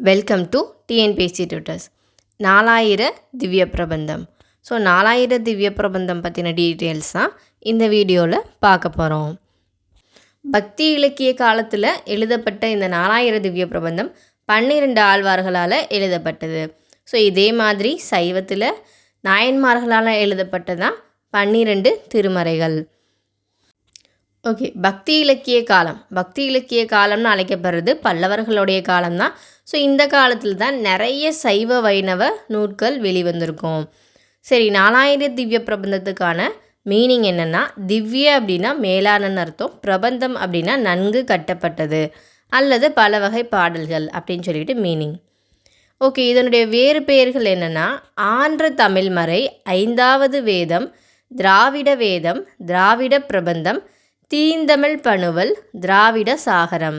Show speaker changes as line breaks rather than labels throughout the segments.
Welcome to TNPSC tutors Nalayira Divya Prabandham. So நாலாயிர திவ்ய பிரபந்தம் பற்றின details தான் இந்த வீடியோவில் பார்க்க போகிறோம் பக்தி இலக்கிய காலத்தில் எழுதப்பட்ட இந்த நாலாயிர திவ்ய பிரபந்தம் பன்னிரெண்டு ஆழ்வார்களால் எழுதப்பட்டது. ஸோ இதே மாதிரி சைவத்தில் நாயன்மார்களால் எழுதப்பட்டதான் பன்னிரெண்டு திருமறைகள். ஓகே பக்தி இலக்கிய காலம். பக்தி இலக்கிய காலம்னு அழைக்கப்படுறது பல்லவர்களுடைய காலம்தான். ஸோ இந்த காலத்தில் தான் நிறைய சைவ வைணவ நூல்கள் வெளிவந்திருக்கும். சரி நாலாயிர திவ்ய பிரபந்தத்துக்கான மீனிங் என்னென்னா திவ்ய அப்படின்னா மேலானன்னு அர்த்தம் பிரபந்தம் அப்படின்னா நன்கு கட்டப்பட்டது அல்லது பல வகை பாடல்கள் அப்படின்னு சொல்லிட்டு மீனிங் ஓகே இதனுடைய வேறு பெயர்கள் என்னென்னா ஆன்ற தமிழ்மறை ஐந்தாவது வேதம் திராவிட வேதம் திராவிட பிரபந்தம் தீந்தமிழ் பணுவல் திராவிட சாகரம்.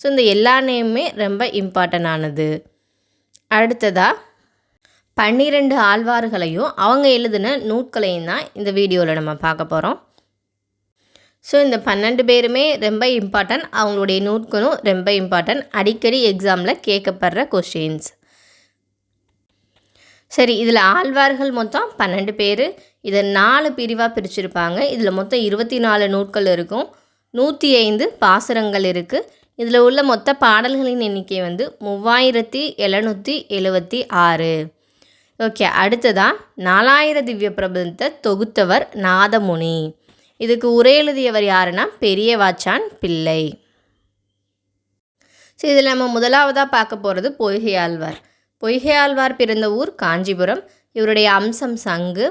ஸோ இந்த எல்லா நேமுமே ரொம்ப இம்பார்ட்டன் ஆனது. அடுத்ததாக பன்னிரெண்டு ஆழ்வார்களையும் அவங்க எழுதின நூட்களையும் தான் இந்த வீடியோவில் நம்ம பார்க்க போகிறோம் ஸோ இந்த பன்னெண்டு பேருமே ரொம்ப இம்பார்ட்டன்ட் அவங்களுடைய நூட்களும் ரொம்ப இம்பார்ட்டன்ட் அடிக்கடி எக்ஸாமில் கேட்கப்படுற கொஸ்டின்ஸ் சரி இதில் ஆழ்வார்கள் மொத்தம் பன்னெண்டு பேர். இதை நாலு பிரிவாக பிரிச்சிருப்பாங்க. இதில் மொத்தம் இருபத்தி நாலு நூட்கள் இருக்கும். நூற்றி ஐந்து பாசுரங்கள் இருக்குது இதில் உள்ள மொத்த பாடல்களின் எண்ணிக்கை வந்து மூவாயிரத்தி எழுநூற்றி எழுபத்தி ஆறு. ஓகே அடுத்ததாக நாலாயிர திவ்ய பிரபந்தத்தை தொகுத்தவர் நாதமுனி. இதுக்கு உரை எழுதியவர் யாருன்னா பெரிய வாச்சான் பிள்ளை. ஸோ இதில் நம்ம முதலாவதாக பார்க்க போகிறது பொய்கையாழ்வார். பொய்கையாழ்வார் பிறந்த ஊர் காஞ்சிபுரம். இவருடைய அம்சம் சங்கு.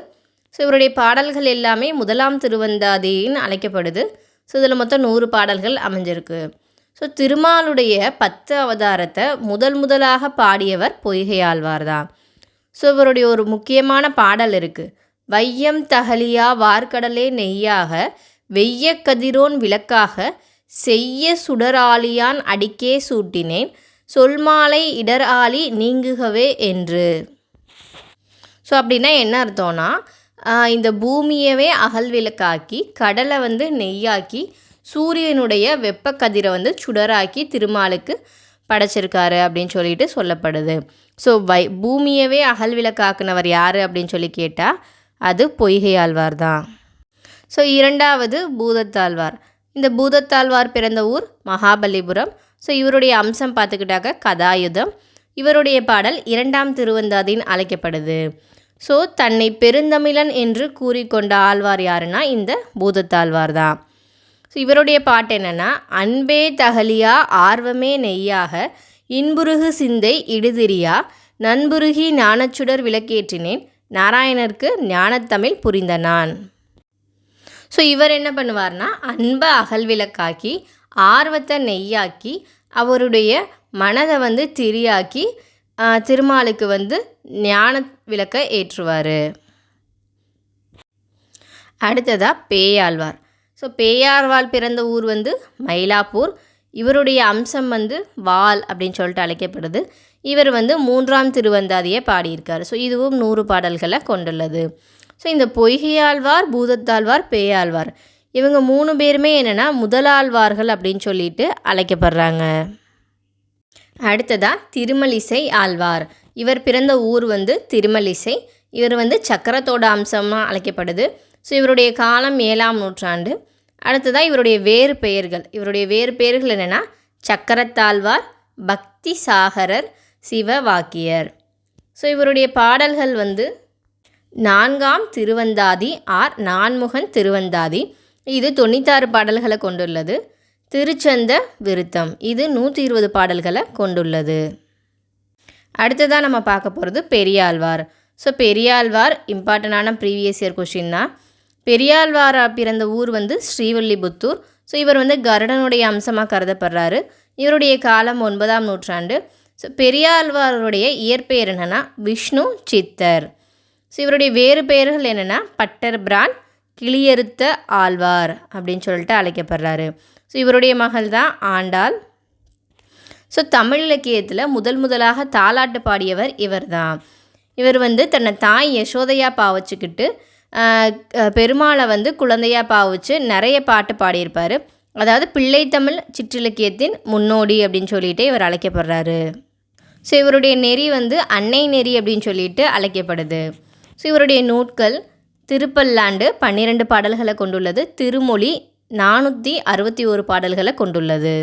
ஸோ இவருடைய பாடல்கள் எல்லாமே முதலாம் திருவந்தாதின்னு அழைக்கப்படுது. ஸோ இதில் மொத்தம் நூறு பாடல்கள் அமைஞ்சிருக்கு. ஸோ திருமாலுடைய பத்து அவதாரத்தை முதல் முதலாக பாடியவர் பொய்கையாழ்வார் தான். ஸோ இவருடைய ஒரு முக்கியமான பாடல் இருக்குது வையம் தகலியா வார்க்கடலே நெய்யாக வெய்ய கதிரோன் விளக்காக செய்ய சுடராளியான் அடிக்கே சூட்டினேன் சொல்மாலை இடர் ஆளி நீங்குகவே என்று. ஸோ அப்படின்னா என்ன அர்த்தம்னா இந்த பூமியவே அகல் விளக்காக்கி கடலை வந்து நெய்யாக்கி சூரியனுடைய வெப்ப கதிரை வந்து சுடராக்கி திருமாலுக்கு படைச்சிருக்காரு அப்படின்னு சொல்லிட்டு சொல்லப்படுது. ஸோ வை பூமியவே அகல் விளக்காக்குனவர் யார் அப்படின்னு சொல்லி கேட்டால் அது பொய்கை ஆழ்வார் தான். ஸோ இரண்டாவது பூதத்தாழ்வார். இந்த பூதத்தாழ்வார் பிறந்த ஊர் மகாபலிபுரம். ஸோ இவருடைய அம்சம் பார்த்துக்கிட்டாக்க கதாயுதம். இவருடைய பாடல் இரண்டாம் திருவந்தாதின்னு அழைக்கப்படுது. ஸோ தன்னை பெருந்தமிழன் என்று கூறிக்கொண்ட ஆழ்வார் யாருன்னா இந்த பூதத்தாழ்வார் தான் ஸோ இவருடைய பாட்டு என்னென்னா அன்பே தகலியா ஆர்வமே நெய்யாக இன்புருகு சிந்தை இடுதிரியா நண்புருகி ஞானச்சுடர் விளக்கேற்றினேன் நாராயணருக்கு ஞானத்தமிழ் புரிந்த நான். ஸோ இவர் என்ன பண்ணுவார்னா அன்பை அகல் விளக்காக்கி ஆர்வத்தை நெய்யாக்கி அவருடைய மனதை வந்து திரியாக்கி திருமாலுக்கு வந்து ஞான விளக்க ஏற்றுவார். அடுத்ததாக பேயாழ்வார். ஸோ பேயாழ்வால் பிறந்த ஊர் வந்து மயிலாப்பூர். இவருடைய அம்சம் வந்து வால் அப்படின்னு சொல்லிட்டு அழைக்கப்படுது. இவர் வந்து மூன்றாம் திருவந்தாதியை பாடியிருக்கார். ஸோ இதுவும் நூறு பாடல்களை கொண்டுள்ளது. ஸோ இந்த பொய்கையாழ்வார் பூதத்தாழ்வார் பேயாழ்வார் இவங்க மூணு பேருமே என்னென்னா முதலாழ்வார்கள் அப்படின்னு சொல்லிட்டு அழைக்கப்படுறாங்க. அடுத்ததாக திருமலிசை ஆழ்வார். இவர் பிறந்த ஊர் வந்து திருமலிசை. இவர் வந்து சக்கரத்தோட அம்சமாக அழைக்கப்படுது. ஸோ இவருடைய காலம் ஏழாம் நூற்றாண்டு. அடுத்ததாக இவருடைய வேறு பெயர்கள். இவருடைய வேறு பெயர்கள் என்னென்னா சக்கரத்தாழ்வார் பக்தி சாகரர் சிவவாக்கியர். ஸோ இவருடைய பாடல்கள் வந்து நான்காம் திருவந்தாதி ஆர் நான்முகன் திருவந்தாதி. இது தொண்ணூத்தாறு பாடல்களை கொண்டுள்ளது. திருச்சந்த விருத்தம். இது நூற்றி இருபது பாடல்களை கொண்டுள்ளது. அடுத்ததாக நம்ம பார்க்க போகிறது பெரியாழ்வார். ஸோ பெரியாழ்வார் இம்பார்ட்டண்டான ப்ரீவியஸ் இயர் கொஷின் தான். பெரியாழ்வார் பிறந்த ஊர் வந்து ஸ்ரீவல்லிபுத்தூர். ஸோ இவர் வந்து கருடனுடைய அம்சமாக கருதப்படுறாரு. இவருடைய காலம் ஒன்பதாம் நூற்றாண்டு. ஸோ பெரியாழ்வாருடைய இயற்பெயர் என்னென்னா விஷ்ணு சித்தர். ஸோ இவருடைய வேறு பெயர்கள் என்னென்னா பட்டர் பிரான் கிளியறுத்த ஆழ்வார் அப்படின்னு சொல்லிட்டு அழைக்கப்படுறாரு. ஸோ இவருடைய மகள் தான் ஆண்டாள். ஸோ தமிழ் இலக்கியத்தில் முதல் முதலாக தாலாட்டு பாடியவர் இவர் தான் இவர் வந்து தன்னை தாய் யசோதையா பாவச்சுக்கிட்டு பெருமாளை வந்து குழந்தையாக பாவிச்சு நிறைய பாட்டு பாடியிருப்பார். அதாவது பிள்ளைத்தமிழ் சிற்றிலக்கியத்தின் முன்னோடி அப்படின்னு சொல்லிட்டு இவர் அழைக்கப்படுறாரு. ஸோ இவருடைய நெறி வந்து அன்னை நெறி அப்படின்னு சொல்லிட்டு அழைக்கப்படுது. ஸோ இவருடைய நூட்கள் திருப்பல்லாண்டு பன்னிரெண்டு பாடல்களை கொண்டுள்ளது திருமொழி நானூற்றி அறுபத்தி ஒரு பாடல்களை கொண்டுள்ளது.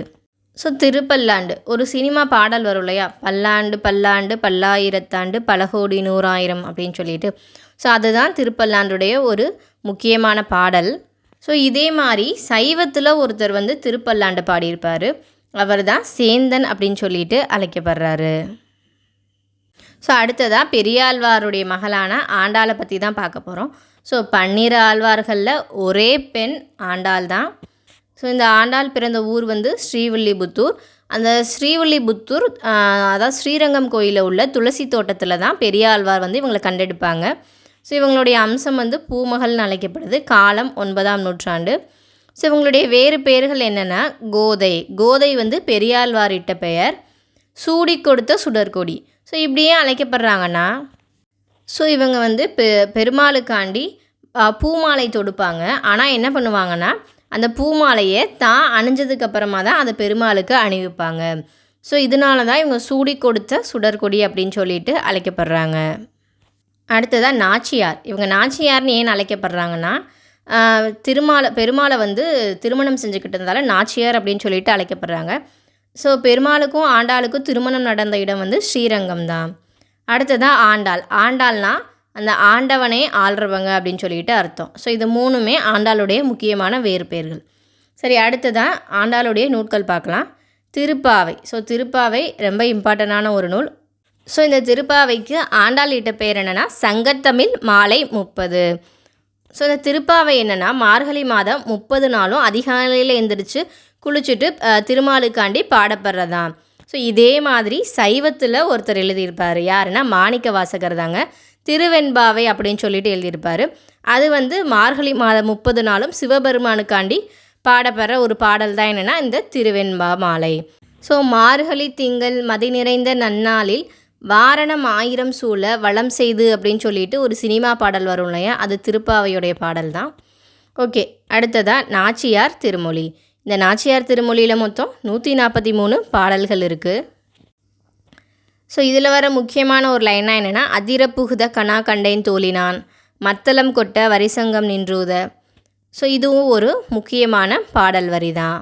ஸோ திருப்பல்லாண்டு ஒரு சினிமா பாடல் வரும் இல்லையா? பல்லாண்டு பல்லாண்டு பல்லாயிரத்தாண்டு பலகோடி நூறாயிரம் அப்படின்னு சொல்லிட்டு. ஸோ அதுதான் திருப்பல்லாண்டுடைய ஒரு முக்கியமான பாடல். ஸோ இதே மாதிரி சைவத்தில் ஒருத்தர் வந்து திருப்பல்லாண்டு பாடியிருப்பார். அவர் தான் சேந்தன் அப்படின்னு சொல்லிட்டு அழைக்கப்படுறாரு. ஸோ அடுத்ததாக பெரியாழ்வாருடைய மகளான ஆண்டாளை பற்றி தான் பார்க்க போகிறோம் ஸோ பன்னிரு ஆழ்வார்களில் ஒரே பெண் ஆண்டாள் தான் ஸோ இந்த ஆண்டாள் பிறந்த ஊர் வந்து ஸ்ரீவில்லிபுத்தூர். அந்த ஸ்ரீவில்லிபுத்தூர் அதாவது ஸ்ரீரங்கம் கோயிலில் உள்ள துளசி தோட்டத்தில் தான் பெரியாழ்வார் வந்து இவங்களை கண்டெடுப்பாங்க. ஸோ இவங்களுடைய அம்சம் வந்து பூமகள்னு அழைக்கப்படுது. காலம் ஒன்பதாம் நூற்றாண்டு. ஸோ இவங்களுடைய வேறு பெயர்கள் என்னென்னா கோதை. கோதை வந்து பெரியாழ்வாரிட்ட பெயர். சூடி கொடுத்த சுடர்கொடி ஸோ இப்படியே அழைக்கப்படுறாங்கன்னா ஸோ இவங்க வந்து பெ பெருமாளுக்காண்டி பூமாலை தொடுப்பாங்க. ஆனால் என்ன பண்ணுவாங்கன்னா அந்த பூமாலையை தான் அணிஞ்சதுக்கு அப்புறமா தான் அதை பெருமாளுக்கு அணிவிப்பாங்க. ஸோ இதனால தான் இவங்க சூடி கொடுத்த சுடர்கொடி அப்படின்னு சொல்லிட்டு அழைக்கப்படுறாங்க. அடுத்ததாக நாச்சியார். இவங்க நாச்சியார்னு ஏன் அழைக்கப்படுறாங்கன்னா திருமாலை பெருமாளை வந்து திருமணம் செஞ்சுக்கிட்டதால நாச்சியார் அப்படின்னு சொல்லிட்டு அழைக்கப்படுறாங்க. ஸோ பெருமாளுக்கும் ஆண்டாளுக்கும் திருமணம் நடந்த இடம் வந்து ஸ்ரீரங்கம் தான். அடுத்ததாக ஆண்டாள். ஆண்டாள்னா அந்த ஆண்டவனே ஆள்றவங்க அப்படின்னு சொல்லிட்டு அர்த்தம். ஸோ இது மூணுமே ஆண்டாளுடைய முக்கியமான வேறு பெயர்கள் சரி அடுத்ததாக ஆண்டாளுடைய நூட்கள் பார்க்கலாம். திருப்பாவை. ஸோ திருப்பாவை ரொம்ப இம்பார்ட்டண்டான ஒரு நூல். ஸோ இந்த திருப்பாவைக்கு ஆண்டாள் இட்ட பேர் என்னென்னா சங்கத்தமிழ் மாலை முப்பது. ஸோ இந்த திருப்பாவை என்னென்னா மார்கழி மாதம் முப்பது நாளும் அதிகாலையில் எந்திரிச்சு குளிச்சுட்டு திருமாலுக்காண்டி பாடப்படுறதான் ஸோ இதே மாதிரி சைவத்தில் ஒருத்தர் எழுதியிருப்பார். யாருன்னா மாணிக்க வாசகர் தாங்க. திருவெண்பாவை அப்படின்னு சொல்லிட்டு எழுதியிருப்பார். அது வந்து மார்கழி மாதம் முப்பது நாளும் சிவபெருமானுக்காண்டி பாடப்படுற ஒரு பாடல் தான் என்னென்னா இந்த திருவெண்பா மாலை. ஸோ மார்கழி திங்கள் மதி நிறைந்த நன்னாளில் வாரணம் ஆயிரம் சூழ வளம் செய்து அப்படின்னு சொல்லிட்டு ஒரு சினிமா பாடல் வரும் இல்லையா? அது திருப்பாவையுடைய பாடல் தான். ஓகே அடுத்ததாக நாச்சியார் திருமொழி. இந்த நாச்சியார் திருமொழியில் மொத்தம் நூற்றி நாற்பத்தி மூணு பாடல்கள் இருக்குது ஸோ இதில் வர முக்கியமான ஒரு லைனாக என்னென்னா அதிர புகுத கணா கண்டேன் தோழினான் மத்தளம் கொட்ட வரிசங்கம் நின்றுத. ஸோ இதுவும் ஒரு முக்கியமான பாடல் வரி தான்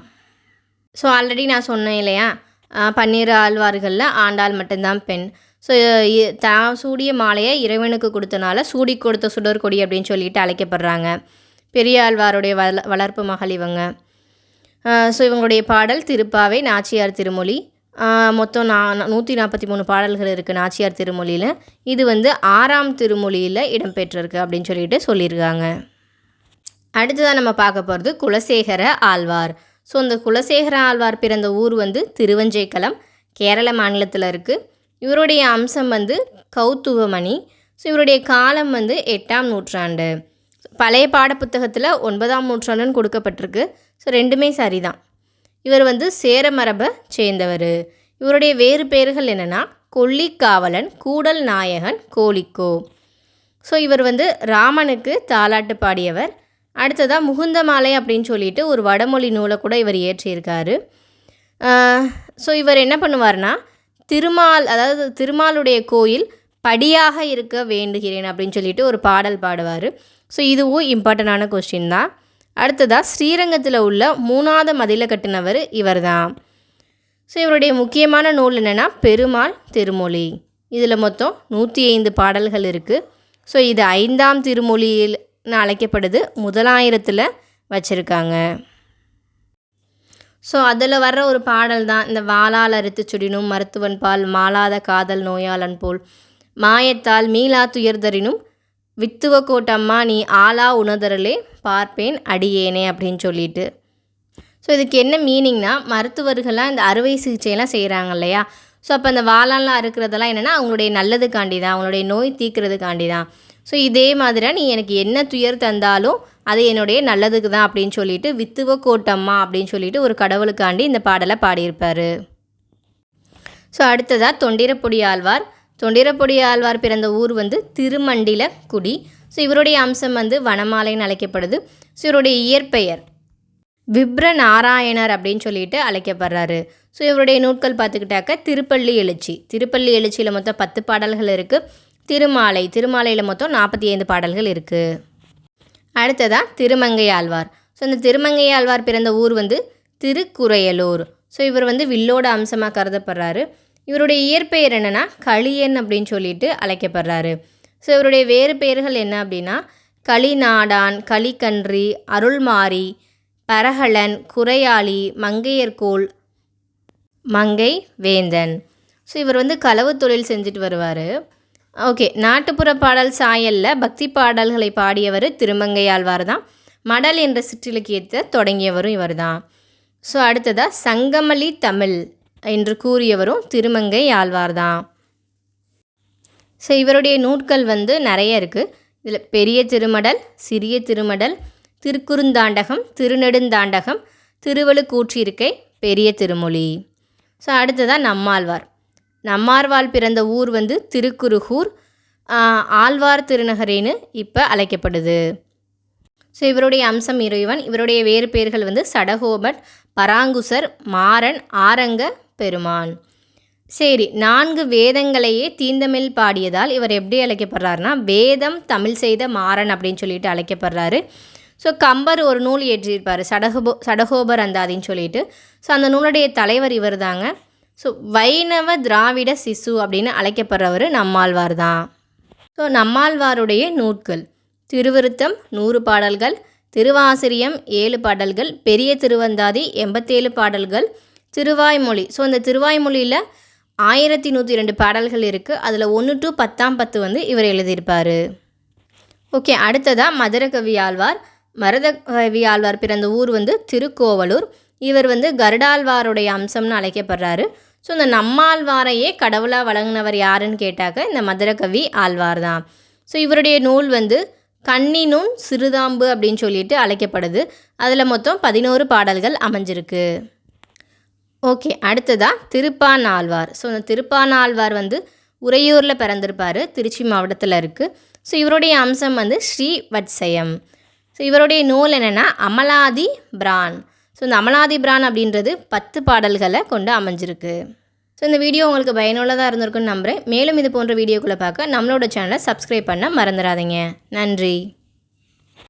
ஸோ ஆல்ரெடி நான் சொன்னேன் இல்லையா? ஆஹ் பன்னிரு ஆழ்வார்களில் ஆண்டாள் மட்டும்தான் பெண். ஸோ தான் சூடிய மாலையை இறைவனுக்கு கொடுத்தனால சூடி கொடுத்த சுடர்கொடி அப்படின்னு சொல்லிட்டு அழைக்கப்படுறாங்க. பெரியாழ்வாருடைய வள வளர்ப்பு மகள் இவங்க. ஸோ இவங்களுடைய பாடல் திருப்பாவை நாச்சியார் திருமொழி. மொத்தம் நான் நூற்றி நாற்பத்தி மூணு பாடல்கள் இருக்குது நாச்சியார் திருமொழியில். இது வந்து ஆறாம் திருமொழியில் இடம்பெற்றிருக்கு அப்படின்னு சொல்லிட்டு சொல்லியிருக்காங்க. அடுத்ததாக நம்ம பார்க்க போகிறது குலசேகர ஆழ்வார். ஸோ இந்த குலசேகர ஆழ்வார் பிறந்த ஊர் வந்து திருவஞ்சைக்களம் கேரள மாநிலத்தில் இருக்குது இவருடைய அம்சம் வந்து கௌத்துவமணி. ஸோ இவருடைய காலம் வந்து எட்டாம் நூற்றாண்டு. பழைய பாடப்புத்தகத்தில் ஒன்பதாம் நூற்றாண்டுன்னு கொடுக்கப்பட்டிருக்கு. ஸோ ரெண்டுமே சரிதான். இவர் வந்து சேர மரபை சேர்ந்தவர். இவருடைய வேறு பெயர்கள் என்னென்னா கொல்லிக்காவலன் கூடல் நாயகன் கோலிக்கோ ஸோ இவர் வந்து ராமனுக்கு தாலாட்டு பாடியவர். அடுத்ததாக முகுந்தமாலை அப்படின்னு சொல்லிட்டு ஒரு வடமொழி நூலை கூட இவர் இயற்றியிருக்காரு. ஸோ இவர் என்ன பண்ணுவார்னா திருமால் அதாவது திருமாலுடைய கோயில் படியாக இருக்க வேண்டுகிறேன் அப்படின்னு சொல்லிட்டு ஒரு பாடல் பாடுவார். ஸோ இதுவும் இம்பார்ட்டண்டான கொஸ்டின் தான். அடுத்ததாக ஸ்ரீரங்கத்தில் உள்ள மூணாவது மதிலை கட்டினவர் இவர் தான் ஸோ இவருடைய முக்கியமான நூல் என்னென்னா பெருமாள் திருமொழி. இதில் மொத்தம் நூற்றி ஐந்து பாடல்கள் இருக்குது ஸோ இது ஐந்தாம் திருமொழியில்னு அழைக்கப்படுது முதலாயிரத்தில் வச்சுருக்காங்க. ஸோ அதில் வர்ற ஒரு பாடல் தான் இந்த வாளால் அறுத்து சுடினும் மருத்துவன் பால் மாளாத காதல் நோயாளன் போல் மாயத்தால் மீளா துயர்தரினும் வித்துவ கோட்டம்மா நீ ஆளா உணதரலே பார்ப்பேன் அடியேனே அப்படின்னு சொல்லிட்டு. ஸோ இதுக்கு என்ன மீனிங்னா மருத்துவர்கள்லாம் இந்த அறுவை சிகிச்சையெல்லாம் செய்கிறாங்க இல்லையா? ஸோ அப்போ அந்த வாழாலாம் அறுக்கிறதெல்லாம் என்னென்னா அவங்களுடைய நல்லதுக்காண்டி தான் அவங்களுடைய நோய் தீர்க்கிறதுக்காண்டி தான் ஸோ இதே மாதிரி நீ எனக்கு என்ன துயர் தந்தாலும் அது என்னுடைய நல்லதுக்கு தான் அப்படின்னு சொல்லிட்டு வித்துவ கோட்டம்மா அப்படின்னு சொல்லிட்டு ஒரு கடவுளுக்காண்டி இந்த பாடலை பாடியிருப்பார். ஸோ அடுத்ததாக தொண்டிரப்பொடி ஆழ்வார் தொண்டிரப்பொடி ஆழ்வார் பிறந்த ஊர் வந்து திருமண்டில குடி. ஸோ இவருடைய அம்சம் வந்து வனமாலைன்னு அழைக்கப்படுது. ஸோ இவருடைய இயற்பெயர் விப்ர நாராயணர் அப்படின்னு சொல்லிட்டு அழைக்கப்படுறாரு. ஸோ இவருடைய நூட்கள் பார்த்துக்கிட்டாக்க திருப்பள்ளி எழுச்சி. திருப்பள்ளி எழுச்சியில் மொத்தம் பத்து பாடல்கள் இருக்குது திருமாலை திருமாலையில் மொத்தம் நாற்பத்தி ஐந்து பாடல்கள் இருக்குது அடுத்ததாக திருமங்கை ஆழ்வார். ஸோ இந்த திருமங்கை ஆழ்வார் பிறந்த ஊர் வந்து திருக்குறையலூர். ஸோ இவர் வந்து வில்லோட அம்சமாக கருதப்படுறாரு. இவருடைய இயற்பெயர் என்னென்னா களியன் அப்படின்னு சொல்லிட்டு அழைக்கப்படுறாரு. ஸோ இவருடைய வேறு பெயர்கள் என்ன அப்படின்னா களிநாடான் களிக்கன்றி அருள்மாரி பரகலன் குறையாளி மங்கையர்கோள் மங்கை வேந்தன். ஸோ இவர் வந்து களவு தொழில் செஞ்சுட்டு வருவார். ஓகே நாட்டுப்புற பாடல் சாயலில் பக்தி பாடல்களை பாடியவர் திருமங்கையாழ்வார் தான் மடல் என்ற சிற்றிலக்கியத்தை தொடங்கியவரும் இவர் தான் ஸோ அடுத்ததாக சங்கமலி தமிழ். என்று கூறியவரும் திருமங்கை ஆழ்வார்தான். ஸோ இவருடைய நூட்கள் வந்து நிறைய இருக்குது இதில் பெரிய திருமடல் சிறிய திருமடல் திருக்குறுந்தாண்டகம் திருநெடுந்தாண்டகம் திருவழுக்கூற்றிருக்கை பெரிய திருமொழி. ஸோ அடுத்ததாக நம்மாழ்வார். நம்மாழ்வார் பிறந்த ஊர் வந்து திருக்குறுகூர் ஆழ்வார் திருநகரின்னு இப்போ அழைக்கப்படுது. ஸோ இவருடைய அம்சம் இறைவன். இவருடைய வேறு பெயர்கள் வந்து சடகோபன் பராங்குசர் மாறன் ஆரங்க பெருமான் சரி நான்கு வேதங்களையே தீந்தமிழ் பாடியதால் இவர் எப்படி அழைக்கப்படுறாருனா வேதம் தமிழ் செய்த மாறன் அப்படின்னு சொல்லிட்டு அழைக்கப்படுறாரு. ஸோ கம்பர் ஒரு நூல் ஏற்றியிருப்பார் சடகோபோ சடகோபர் அந்தாதின்னு சொல்லிட்டு. ஸோ அந்த நூலுடைய தலைவர் இவர் தாங்க ஸோ வைணவ திராவிட சிசு அப்படின்னு அழைக்கப்படுறவர் நம்மாழ்வார் தான். ஸோ நம்மாழ்வாருடைய நூட்கள் திருவிருத்தம் நூறு பாடல்கள் திருவாசிரியம் ஏழு பாடல்கள் பெரிய திருவந்தாதி எண்பத்தேழு பாடல்கள் திருவாய்மொழி. ஸோ அந்த திருவாய்மொழியில் ஆயிரத்தி நூற்றி ரெண்டு பாடல்கள் இருக்குது அதில் ஒன்று டு பத்தாம் பத்து வந்து இவர் எழுதியிருப்பார். ஓகே அடுத்ததாக மதுரகவி ஆழ்வார். மருதகவி ஆழ்வார் பிறந்த ஊர் வந்து திருக்கோவலூர். இவர் வந்து கருடாழ்வாருடைய அம்சம்னு அழைக்கப்படுறாரு. ஸோ இந்த நம்மாழ்வாரையே கடவுளாக வழங்கினவர் யாருன்னு கேட்டாக்க இந்த மதுரகவி ஆழ்வார் தான். ஸோ இவருடைய நூல் வந்து கண்ணினும் சிறுதாம்பு அப்படின்னு சொல்லிட்டு அழைக்கப்படுது. அதில் மொத்தம் பதினோரு பாடல்கள் அமைஞ்சிருக்கு. ஓகே அடுத்ததாக திருப்பானாழ்வார் ஸோ இந்த திருப்பான் ஆழ்வார் வந்து உறையூரில் பிறந்திருப்பார். திருச்சி மாவட்டத்தில் இருக்குது ஸோ இவருடைய அம்சம் வந்து ஸ்ரீ வட்சயம் ஸோ இவருடைய நூல் என்னென்னா அமலாதி பிரான். ஸோ இந்த அமலாதி பிரான் அப்படின்றது பத்து பாடல்களை கொண்டு அமைஞ்சிருக்கு. ஸோ இந்த வீடியோ உங்களுக்கு பயனுள்ளதாக இருந்திருக்குன்னு நம்புகிறேன் மேலும் இது போன்ற வீடியோக்களை பார்க்க நம்மளோட சேனலை சப்ஸ்கிரைப் பண்ண மறந்துடாதீங்க. நன்றி.